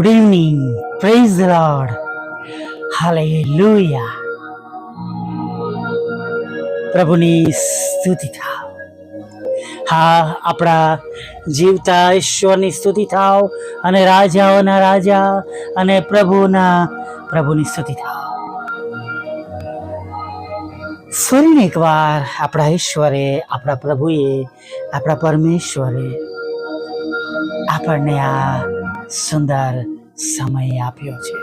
Evening. Praise the Lord. Hallelujah. પ્રભુની સ્તુતિ થાવ હા, આપણા જીવતા ઈશ્વરની સ્તુતિ થાવ અને રાજાઓના રાજા અને પ્રભુના પ્રભુની સ્તુતિ થાવ ફરીને એકવાર આપણા ઈશ્વરે, આપણા પ્રભુએ, આપણા પરમેશ્વરે આપણને આ સુંદર સમય આપ્યો છે.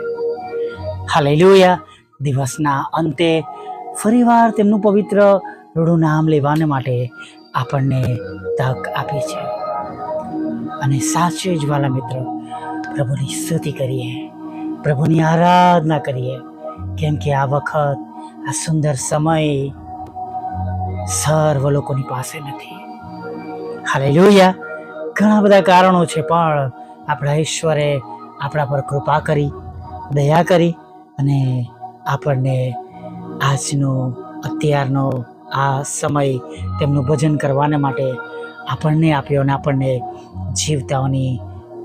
હાલેલુયા. દિવસના અંતે ફરીવાર તેમનું પવિત્ર રૂડું નામ લેવાને માટે આપણને તક આપી છે. અને સાચે જ વાલા મિત્રો, પ્રભુની સ્તુતિ કરીએ, પ્રભુની આરાધના કરીએ, કેમ કે આ વખત, આ સુંદર સમય સર્વ લોકોની પાસે નથી. હાલેલુયા. ઘણા બધા કારણો છે, પણ આપણા ઈશ્વરે આપણા પર કૃપા કરી, દયા કરી અને આપણને આજનો, અત્યારનો આ સમય તેમનું ભજન કરવાને માટે આપણને આપ્યો અને આપણને જીવતાઓની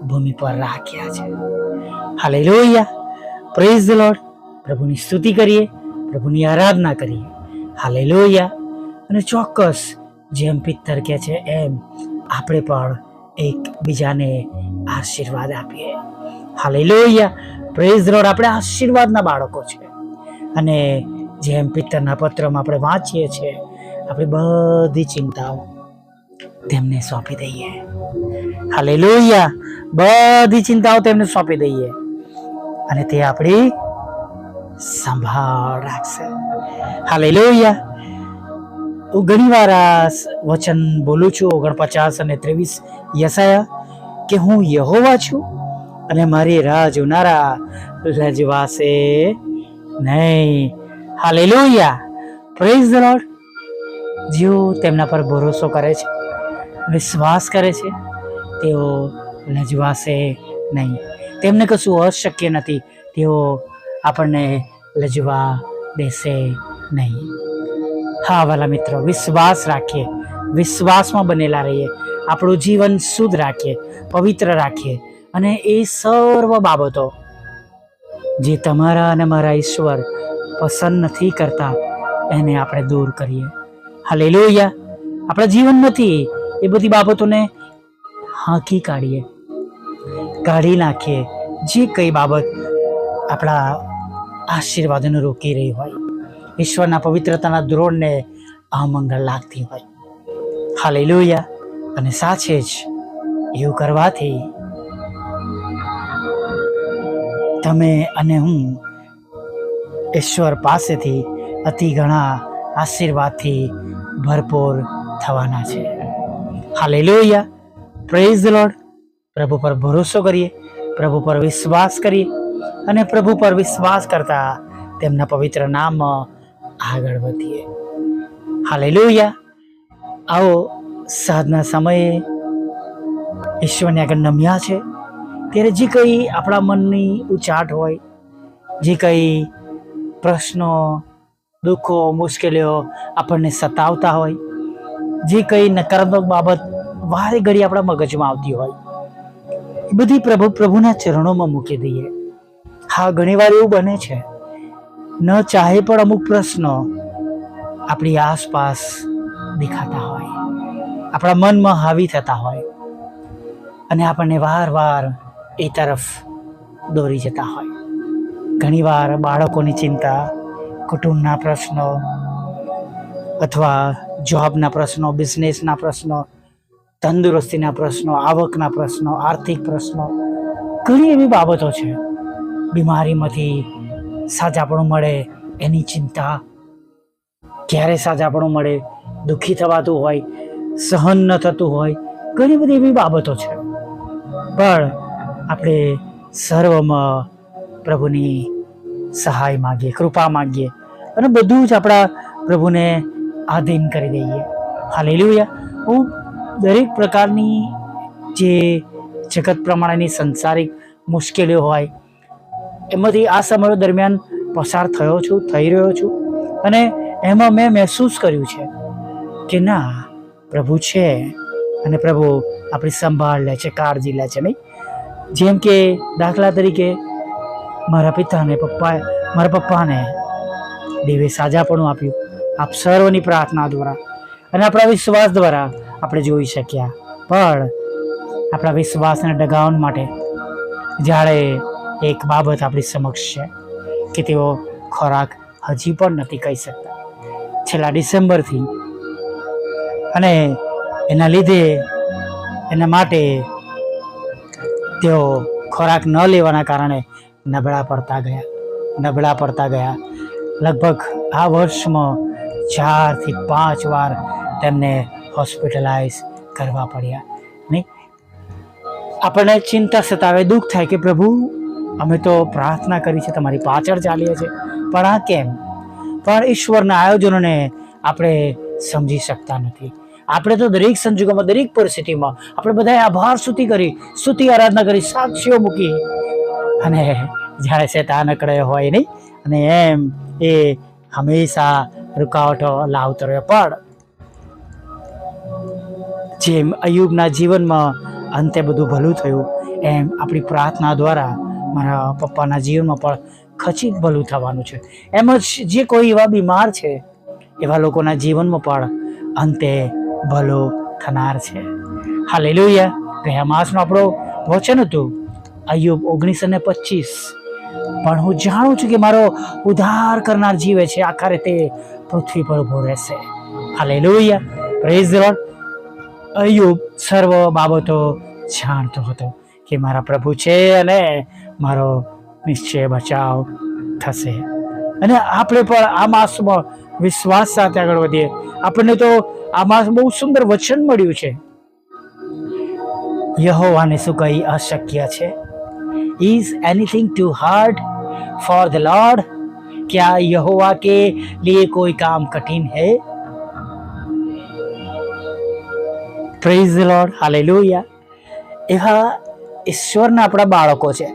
ભૂમિ પર રાખ્યા છે. હાલે લોહિયા પ્રેઝ ધ લોર્ડ પ્રભુની સ્તુતિ કરીએ, પ્રભુની આરાધના કરીએ. હાલે લોહિયા અને ચોક્કસ જેમ પિત્તર કહે છે એમ, આપણે પણ એકબીજાને આશીર્વાદ આપીએ. હાલે લોહિયા પ્રેઝ રોડ આપણે આશીર્વાદના બાળકો છે. અને જેમ પિત્તરના પત્રમાં આપણે વાંચીએ છીએ આપણી બધી ચિંતાઓ તેમને સોંપી દઈએ. હાલે લોહિયા બધી ચિંતાઓ તેમને સોંપી દઈએ. અને તે આપણી સંભાળ રાખશે. હાલે લોહિયા હું ઘણીવાર આ વચન બોલું છું, ઓગણપચાસ અને ત્રેવીસ યસાયા કે હું યહોવા છું અને મારી રાહ જોનારા રજવાશે નહીં. હાલેલુયા. પ્રેઝ ધ લોર્ડ જેઓ તેમના પર ભરોસો કરે છે, વિશ્વાસ કરે છે, તેઓ લજવાશે નહીં. તેમને કશું અશક્ય નથી, તેઓ આપણને લજવા દેશે નહીં. હા વાલા મિત્રો, વિશ્વાસ રાખીએ. વિશ્વાસમાં બનેલા રહીએ. આપણું જીવન શુદ્ધ રાખીએ, પવિત્ર રાખીએ. અને એ સર્વ બાબતો જે તમારા અને મારા ઈશ્વર પસંદ નથી કરતા, એને આપણે દૂર કરીએ. હાલે લોહિયા આપણા જીવનમાંથી એ બધી બાબતોને હાંકી કાઢીએ. કાઢી નાખીએ, જે કઈ બાબત આપણા આશીર્વાદને રોકી રહી હોય. ઈશ્વરના પવિત્રતાના ધોરણને અમંગળ લાગતી હોય. હાલે લોહિયા અને સાચે જ એવું કરવાથી તમે અને હું ઈશ્વર પાસેથી અતિ ઘણા આશીર્વાદથી ભરપૂર થવાના છે. હાલેલુયા. પ્રેઝ લોડ પ્રભુ પર ભરોસો કરીએ, પ્રભુ પર વિશ્વાસ કરીએ અને પ્રભુ પર વિશ્વાસ કરતા તેમના પવિત્ર નામ આગળ વધીએ. હાલેલુયા. આવો સાધના સમયે ઈશ્વરને આગળ નમ્યા છે. ત્યારે જે કંઈ આપણા મનની ઉચાટ હોય, જે કંઈ પ્રશ્નો, દુઃખો, મુશ્કેલીઓ આપણને સતાવતા હોય, જે કંઈ નકારાત્મક બાબત વારે ઘડી આપણા મગજમાં આવતી હોય, એ બધી પ્રભુ પ્રભુના ચરણોમાં મૂકી દઈએ. હા, ઘણીવાર એવું બને છે, ન ચાહે પણ અમુક પ્રશ્નો આપણી આસપાસ દેખાતા હોય. આપણા મનમાં હાવી થતા હોય અને આપણને વાર વાર એ તરફ દોરી જતા હોય. ઘણીવાર બાળકોની ચિંતા, કુટુંબના પ્રશ્નો અથવા જોબના પ્રશ્નો, બિઝનેસના પ્રશ્નો, તંદુરસ્તીના પ્રશ્નો, આવકના પ્રશ્નો, આર્થિક પ્રશ્નો, ઘણી એવી બાબતો છે. બીમારીમાંથી સાજાપણું મળે, એની ચિંતા ક્યારે સાજાપણું મળે, દુઃખી થવાતું હોય સહન ન થતું હોય, ઘણી બધી એવી બાબતો છે. પણ આપણે સર્વમાં પ્રભુની સહાય માગીએ, કૃપા માગીએ અને બધું જ આપણા પ્રભુને આધીન કરી દઈએ. હાલેલુયા. હું દરેક પ્રકારની જે જગત પ્રમાણેની સંસારિક મુશ્કેલીઓ હોય, એમાંથી આ સમયો દરમિયાન પસાર થયો છું, થઈ રહ્યો છું અને એમાં મેં મહેસૂસ કર્યું છે કે ના પ્રભુ છે અને પ્રભુ આપણી સંભાળ લે છે, કાળજી લે છે, નહીં? જેમ કે દાખલા તરીકે મારા પિતાને પપ્પા મારા પપ્પાને દેવે સાજાપણું આપ્યું. આપ સર્વની પ્રાર્થના દ્વારા અને આપણા વિશ્વાસ દ્વારા આપણે જોઈ શક્યા. પણ આપણા વિશ્વાસને ડગાવવા માટે જ્યારે એક બાબત આપણી સમક્ષ છે કે તેઓ ખોરાક હજી પણ નથી કહી શકતા. છેલ્લા ડિસેમ્બરથી અને એના લીધે એના માટે તેઓ ખોરાક ન લેવાના કારણે નબળા પડતા ગયા. નબળા પડતા ગયા. લગભગ આ વર્ષમાં ચારથી પાંચ વાર તેમને હોસ્પિટલાઇઝ કરવા પડ્યા. નહીં આપણને ચિંતા સતાવે, દુઃખ થાય કે પ્રભુ, અમે તો પ્રાર્થના કરી છે, તમારી પાછળ ચાલીએ છીએ. પણ આ કેમ? પણ ઈશ્વરના આયોજનોને આપણે સમજી શકતા નથી. આપણે તો દરેક સંજોગોમાં, દરેક પરિસ્થિતિમાં આપણે બધાએ આભાર સ્તુતિ કરી, સ્તુતિ, આરાધના કરી, સાક્ષીઓ મૂકી. અને જ્યારે શેતાન અકળે હોય નહીં, અને એમ એ હંમેશા રૂકાવટો લાવતો રહ્યો. પણ જેમ અયુબના જીવનમાં અંતે બધું ભલું થયું, એમ આપણી પ્રાર્થના દ્વારા મારા પપ્પાના જીવનમાં પણ ખચિત ભલું થવાનું છે. એમ જ જે કોઈ એવા બીમાર છે, એવા લોકોના જીવનમાં પણ અંતે ભલો થનાર છે. હા લઈ લોહિયા ગયા માસનું આપણું વચન હતું. અયુબ ઓગણીસો ને પચીસ. પણ હું જાણું છું કે મારો ઉદ્ધાર કરનાર જીવે છે. આખા રીતે પૃથ્વી પર ઊભો રહેશે. હા લઈ લોહિયા પ્રેઝ અયુબ સર્વ બાબતો જાણતો હતો કે મારા પ્રભુ છે અને મારો નિશ્ચય બચાવ થશે. અને આપણે પણ આ માસમાં વિશ્વાસ સાથે આગળ વધીએ. આપણને તો આ માસ બહુ સુંદર વચન મળ્યું છે યહોવાને શું કઈ અશક્ય છે is anything too hard for the lord क्या यहोवा के लिए कोई काम कठिन है પ્રેઝ ધ લોર્ડ હાલેલુયા એવા ઈશ્વરના આપણા બાળકો છે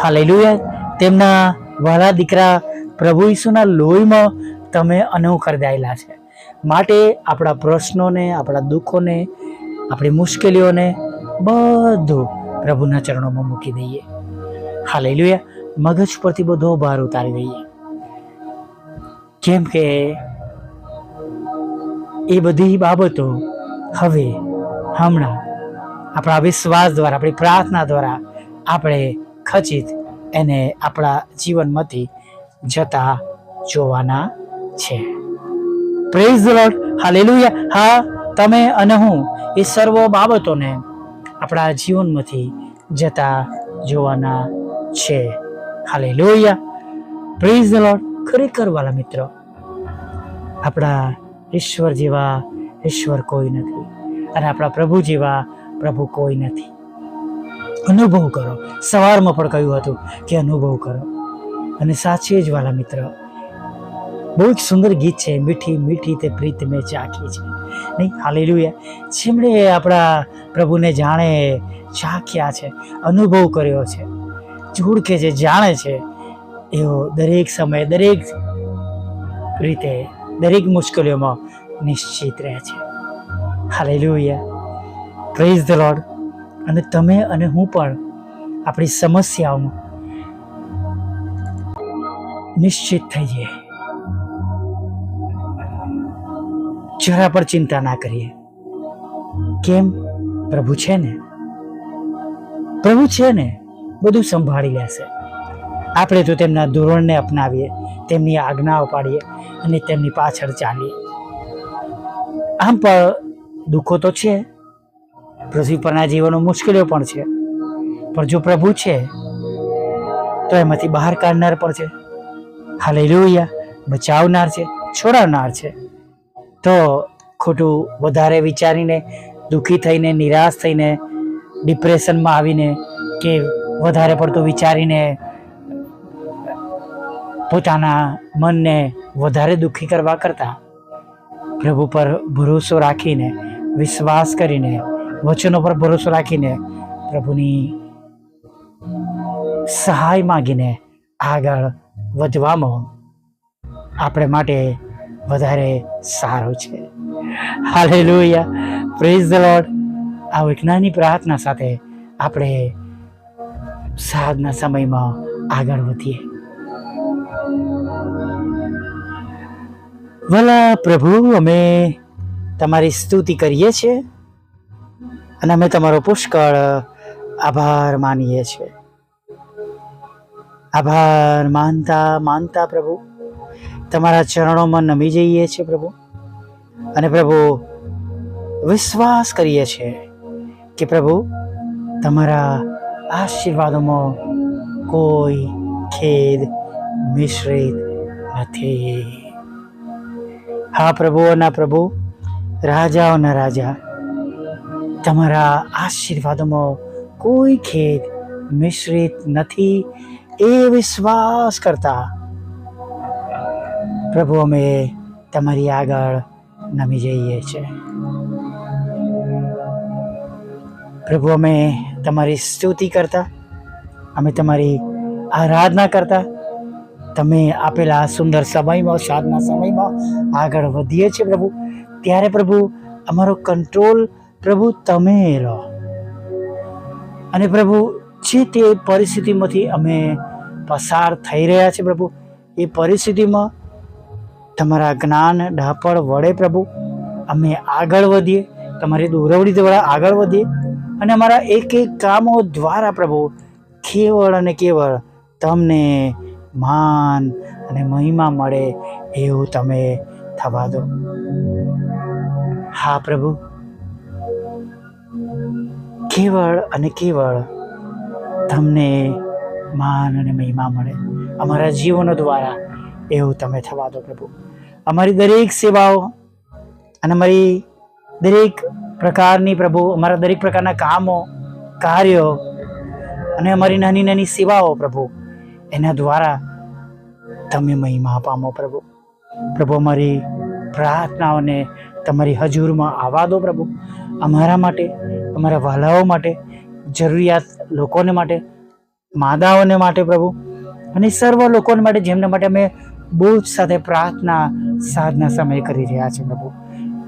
હાલેલુયા તેમના વાલા દીકરા પ્રભુ ઈસુના લોહીમાં તમે અનુખરદાયેલા છે માટે આપણા પ્રશ્નોને, આપણા દુઃખોને, આપણી મુશ્કેલીઓને બધું પ્રભુના ચરણોમાં મૂકી દઈએ. હાલેલુયા. મગજ પરથી બધો ભાર ઉતારી દઈએ. કેમ કે એ બધી બાબતો હવે હમણાં આપણા વિશ્વાસ દ્વારા, આપણી પ્રાર્થના દ્વારા આપણે ખચિત એને આપણા જીવનમાંથી જતા જોવાના છે. પ્રેઝ લોર્ડ હાલેલુયા હા, તમે અને હું એ સર્વ બાબતોને આપણા જીવનમાંથી જતા જોવાના છે. હાલેલુયા પ્રેઝ લોર્ડ ખરેખર વાલા મિત્રો, આપણા ઈશ્વર જેવા ઈશ્વર કોઈ નથી અને આપણા પ્રભુ જેવા પ્રભુ કોઈ નથી. અનુભવ કરો. સવારમાં પણ કહ્યું હતું કે અનુભવ કરો. અને સાચે જ વાલા મિત્ર બહુ જ સુંદર ગીત છે. મીઠી મીઠી તે પ્રીત મેં ચાખી છે. નહીં, હાલેલુયા. જેમણે આપણા પ્રભુને જાણે ચાખ્યા છે, અનુભવ કર્યો છે જોડકે જે જાણે છે, એવો દરેક સમયે, દરેક રીતે, દરેક મુશ્કેલીઓમાં નિશ્ચિત રહે છે. હાલેલુયા. પ્રેઝ ધ લોર્ડ અને તમે અને હું પણ આપણી સમસ્યાઓમાં નિશ્ચિત થઈ જઈએ. જરા પણ ચિંતા ના કરીએ. કેમ? પ્રભુ છે ને? પ્રભુ છે ને? બધું સંભાળી લેશે. આપણે તો તેમના ધોરણને અપનાવીએ, તેમની આજ્ઞાઓ પાડીએ અને તેમની પાછળ ચાલીએ. આમ પણ દુઃખો તો છે. પૃથ્વી પરના જીવનો મુશ્કેલીઓ પણ છે. પણ જો પ્રભુ છે, તો એમાંથી બહાર કાઢનાર પણ છે. હાલેલુયા. બચાવનાર છે. છોડાવનાર છે. તો ખોટું વધારે વિચારીને, દુઃખી થઈને, નિરાશ થઈને, ડિપ્રેશનમાં આવીને કે વધારે પડતું વિચારીને પોતાના મનને વધારે દુઃખી કરવા કરતાં પ્રભુ પર ભરોસો રાખીને, વિશ્વાસ કરીને, વચનો પર ભરોસો રાખીને પ્રભુની સહાય માગીને આગળ વધવામાં આપણે માટે વધારે સારું છે. હાલે લોહિયા પ્રેઝ ધ લોર્ડ આ વિજ્ઞાનની પ્રાર્થના સાથે આપણે સાધના સમયમાં આગળ વધીએ. ભલા પ્રભુ, અમે તમારી સ્તુતિ કરીએ છીએ અને અમે તમારો પુષ્કળ આભાર માનીએ છીએ. આભાર માનતા માનતા પ્રભુ. તમારા ચરણોમાં નમી જઈએ છીએ પ્રભુ. અને પ્રભુ, વિશ્વાસ કરીએ છીએ કે પ્રભુ, તમારા આશીર્વાદોમાં કોઈ ખેદ મિશ્રિત નથી. હા પ્રભુઓના પ્રભુ રાજાઓના રાજા, તમારા આશીર્વાદોમાં કોઈ ખેદ મિશ્રિત નથી. એ વિશ્વાસ કરતા પ્રભુ, અમે તમારી આગળ નમી જઈએ છીએ પ્રભુ, અમે તમારી સ્તુતિ કરતા, અમે તમારી આરાધના કરતા, તમે આપેલા સુંદર સમયમાં, સાધના સમયમાં આગળ વધીએ છીએ પ્રભુ. ત્યારે પ્રભુ, અમારો કંટ્રોલ પ્રભુ તમે રહો અને પ્રભુ, જે તે પરિસ્થિતિમાંથી અમે પસાર થઈ રહ્યા છે પ્રભુ, એ પરિસ્થિતિમાં તમારા જ્ઞાન, ડાપણ વડે પ્રભુ. અમે આગળ વધીએ, તમારી દોરવડી દ્વારા આગળ વધીએ. અને અમારા એક એક કામો દ્વારા પ્રભુ, કેવળ અને કેવળ તમને માન અને મહિમા મળે એવું તમે થવા દો. હા પ્રભુ. કેવળ અને કેવળ તમને માન અને મહિમા મળે. અમારા જીવનો દ્વારા એવું તમે થવા દો પ્રભુ. અમારી દરેક સેવાઓ અને અમારી દરેક પ્રકારની પ્રભુ, અમારા દરેક પ્રકારના કામો, કાર્યો અને અમારી નાની નાની સેવાઓ પ્રભુ, એના દ્વારા તમે મહિમા પામો પ્રભુ. પ્રભુ, અમારી પ્રાર્થનાઓને તમારી હજુરમાં આવવા દો પ્રભુ. અમારા માટે, અમારા વાલાઓ માટે, જરૂરિયાત લોકોને માટે, માદાઓને માટે પ્રભુ. અને સર્વ લોકોને માટે જેમના માટે અમે બહુ જ સાથે પ્રાર્થના, સાધના સમય કરી રહ્યા છે પ્રભુ.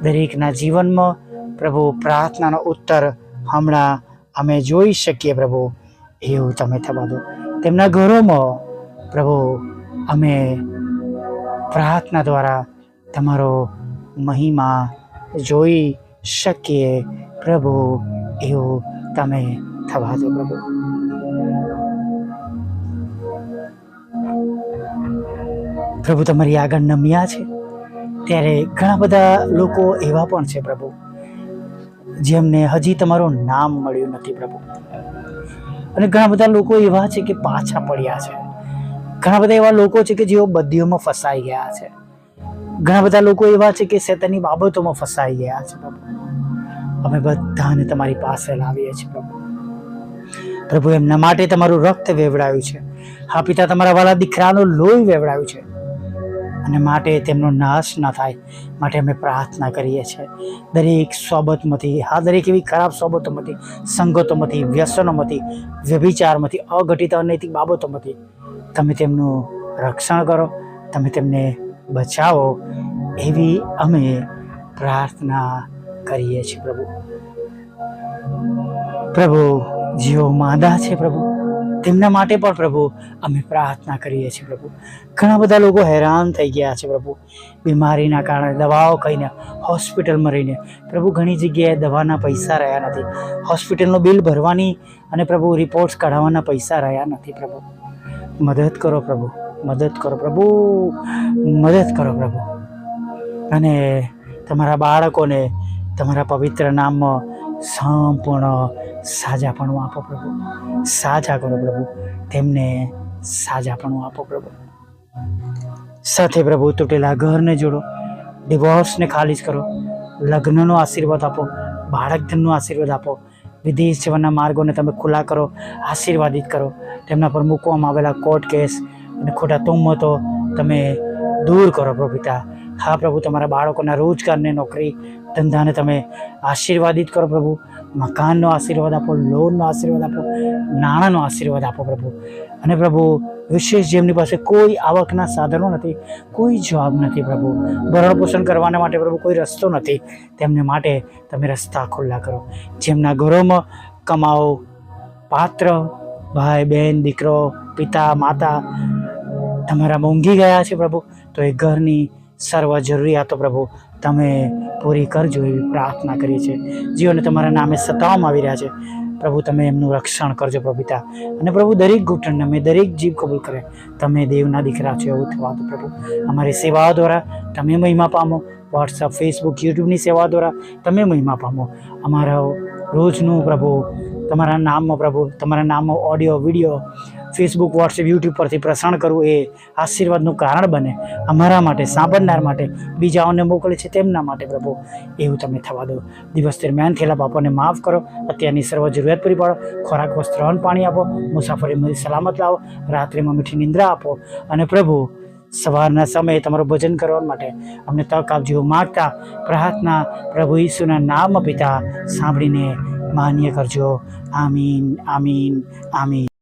દરેકના જીવનમાં પ્રભુ પ્રાર્થનાનો ઉત્તર હમણાં અમે જોઈ શકીએ પ્રભુ. એવું તમે થવા દો. તેમના ઘરોમાં પ્રભુ અમે પ્રાર્થના દ્વારા તમારો મહિમા જોઈ શકીએ પ્રભુ. એવું તમે થવા દો પ્રભુ. પ્રભુ તમારી આગળ નમ્યા છે. ત્યારે ઘણા બધા લોકો એવા પણ છે પ્રભુ, જેમને હજી તમારું નામ મળ્યું નથી પ્રભુ. અને ઘણા બધા લોકો એવા છે કે પાછા પડ્યા છે. ઘણા બધા એવા લોકો છે કે જેઓ બદીઓમાં ફસાઈ ગયા છે. ઘણા બધા લોકો એવા છે કે શેતાની બાબતોમાં ફસાઈ ગયા છે પ્રભુ. અમે બધાને તમારી પાસે લાવીએ છીએ પ્રભુ. પ્રભુ, એમના માટે તમારું રક્ત વેવડાયું છે. હા, પિતા, તમારા વાલા દીકરાનું લોહી વેવડાયું છે. અને માટે તેમનો નાશ ન થાય, માટે અમે પ્રાર્થના કરીએ છીએ. દરેક સોબતમાંથી, હા, દરેક એવી ખરાબ સોબતોમાંથી, સંગતોમાંથી, વ્યસનોમાંથી, વ્યભિચારમાંથી, અઘટિત અનૈતિક બાબતોમાંથી તમે તેમનું રક્ષણ કરો, તમે તેમને બચાવો એવી અમે પ્રાર્થના કરીએ છીએ પ્રભુ. પ્રભુ, જીવો માંદા છે પ્રભુ. તેમના માટે પણ પ્રભુ અમે પ્રાર્થના કરીએ છીએ પ્રભુ. ઘણા બધા લોકો હેરાન થઈ ગયા છે પ્રભુ. બીમારીના કારણે દવાઓ કહીને હોસ્પિટલમાં રહીને, પ્રભુ ઘણી જગ્યાએ દવાના પૈસા રહ્યા નથી. હોસ્પિટલનું બિલ ભરવાની અને પ્રભુ રિપોર્ટ્સ કઢાવવાના પૈસા રહ્યા નથી પ્રભુ. મદદ કરો પ્રભુ, મદદ કરો પ્રભુ, મદદ કરો પ્રભુ. અને તમારા બાળકોને તમારા પવિત્ર નામમાં સંપૂર્ણ સાજાપણું આપો પ્રભુ. સાજા કરો પ્રભુ. તેમને સાજાપણું આપો પ્રભુ. સાથે પ્રભુ તૂટેલા ઘરને જોડો. ડિવોર્સને ખાલીજ કરો. લગ્નનો આશીર્વાદ આપો. બાળક ધનનો આશીર્વાદ આપો. વિદેશ જવાના માર્ગોને તમે ખુલ્લા કરો. આશીર્વાદિત કરો. તેમના પર મૂકવામાં આવેલા કોર્ટ કેસ અને ખોટા તુમ્મતો તમે દૂર કરો પ્રભુ પિતા. હા પ્રભુ, તમારા બાળકોના રોજગારને નોકરી, ધંધાને તમે આશીર્વાદિત કરો પ્રભુ. મકાનનો આશીર્વાદ આપો, લોનનો આશીર્વાદ આપો, નાણાંનો આશીર્વાદ આપો પ્રભુ. અને પ્રભુ, વિશેષ જેમની પાસે કોઈ આવકના સાધનો નથી, કોઈ જવાબ નથી પ્રભુ. ભરણ પોષણ કરવાના માટે પ્રભુ કોઈ રસ્તો નથી. તેમને માટે તમે રસ્તા ખુલ્લા કરો. જેમના ઘરોમાં કમાઓ, પાત્ર, ભાઈ બહેન દીકરો, પિતા, માતા તમારા ઊંઘી ગયા છે પ્રભુ, તો એ ઘરની સર્વ જરૂરિયાતો પ્રભુ તમે પૂરી કરજો એવી પ્રાર્થના કરીએ છીએ. જીવોને તમારા નામે સતાવવામાં આવી રહ્યા છે. પ્રભુ, તમે એમનું રક્ષણ કરજો પ્રભુતા. અને પ્રભુ, દરેક ઘૂંટણને અમે, દરેક જીવ કબૂલ કરે. તમે દેવના દીકરા છો એવું થવા દો પ્રભુ. અમારી સેવાઓ દ્વારા તમે મહિમા પામો. વોટ્સઅપ ફેસબુક યુટ્યુબની સેવા દ્વારા તમે મહિમા પામો. અમારા રોજનું પ્રભુ, તમારા નામમાં પ્રભુ, તમારા નામમાં audio video Facebook WhatsApp YouTube પરથી પ્રસારણ કરવું એ આશીર્વાદનું કારણ બને. અમારા માટે, સાંભળનાર માટે, બીજાઓને મોકલે છે તેમના માટે પ્રભુ. એવું તમે થવા દો. દિવસ દરમિયાન થયેલા પાપોને માફ કરો. અત્યારની સર્વ જરૂરિયાત પૂરી પાડો. ખોરાક, વસ્ત્ર, અન્ન, પાણી આપો. મુસાફરીમાંથી સલામત લાવો. રાત્રિમાં મીઠી નિંદ્રા આપો. અને પ્રભુ, સવારના સમયે તમારું ભજન કરવા માટે અમને તક આપજો. માગતા પ્રાર્થના પ્રભુ ઈસુના નામ પિતા સાંભળીને માન્ય કરજો. આમીન આમીન આમીન.